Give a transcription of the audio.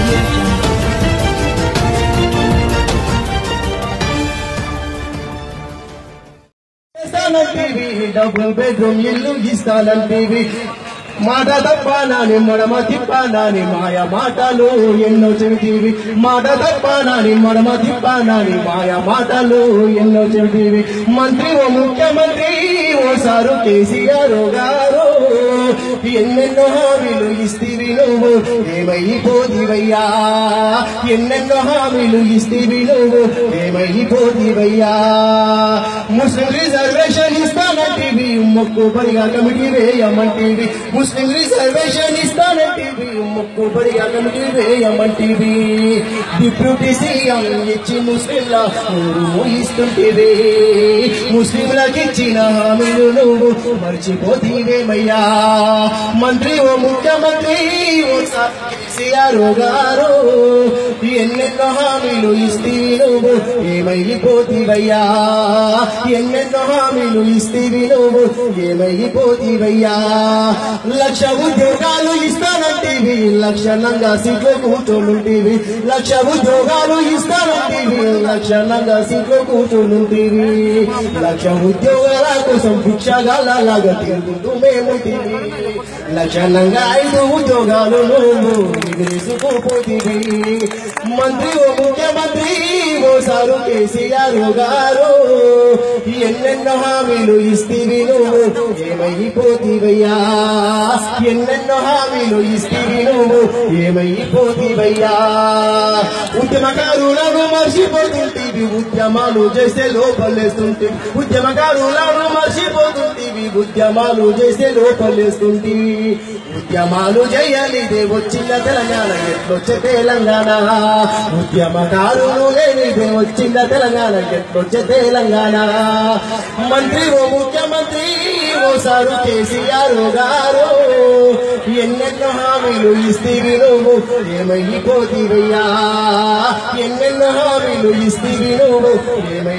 audio double bedroom ఇల్లు ఇస్తానంటివి మాట తప్పానాని మడమ తిప్పానాని మాయ మాటలు ఎన్నో చెబుతీవి. మాట తప్పానాని మడమ తిప్పానాని మాయ మాటలు ఎన్నో చెబుతీవి. మంత్రి ఓ ముఖ్యమంత్రి ఓ సారు కేసీఆర్ గారు. ఎన్నెన్నో హామీలు ఇస్తీవి నువ్వు ఏమైపోదివయ్యా ఎన్నెన్నో హామీలు ఇస్తీవి నువ్వు ఏమైపోదివయ్యా ముస్లిం రిజర్వేషన్ ఇస్తానంటివి మొక్కు పడిగా కమిటీ వేయమంటివి. ముస్లిం రిజర్వేషన్ ఇస్తానంటివి మొక్కు పడిగా కమిటీ వేయమంటివి. డిప్యూటీ సీఎం ఇచ్చి ముస్లింల ఊరు ఇస్తుంటివి ముస్లింలకు ఇచ్చిన హామీలు నువ్వు మర్చిపోతీవేమయ్యా మంత్రి ఓ ముఖ్యమంత్రి ఓ కేసీఆర్ గారు ఎన్నెన్నో హామీలు ఇస్తీవి నువ్వు ఏమైపోతీవయ్యా? ఎన్నెన్నో హామీలు ఇస్తీవి నువ్వు ఏమైపోతీవయ్యా? లక్ష ఉద్యోగాలు ఇస్తానంటివి లక్షణంగా సీట్లు కూర్చోనుంటివి. లక్ష ఉద్యోగాలు ఇస్తానంటివి లక్షణంగా సీట్లు కూర్చోనుంటివి. లక్ష ఉద్యోగాల కోసం భిక్షగాలలాగా తిరుగుతూ మేము లక్షణంగా ఐదు ఉద్యోగాలు నువ్వు ఎగిరేసుకోపోతివి మంత్రి ఓ ముఖ్యమంత్రి ఓసారు కేసీఆర్ గారు. ఎన్నెన్నో హామీలు ఇస్తీవి నువ్వు ఏమైపోతివయ్యా? ఎన్నెన్నో హామీలు ఇస్తీవి నువ్వు ఏమైపోతివయ్యా? ఉద్యమకారులను మర్చిపోతుంటివి ఉద్యమాలు చేసే లోపలేస్తుంటివి. ఉద్యమకారులను ఉద్యమాలు చేసే లోపలేస్తుంది ఉద్యమాలు చేయనిదే వచ్చిన తెలంగాణ ఎట్లొచ్చే తెలంగాణ? ఉద్యమదారులు లేనిదే వచ్చిన తెలంగాణ ఎట్లొచ్చే తెలంగాణ? మంత్రి ఓ ముఖ్యమంత్రి ఓసారు కేసీఆర్ గారు ఎన్నెన్నో హామీలు ఇస్తీవి నువ్వు ఏమైపోతీవయ్యా? ఎన్నెన్నో హామీలు ఇస్తీవి నువ్వు ఏమై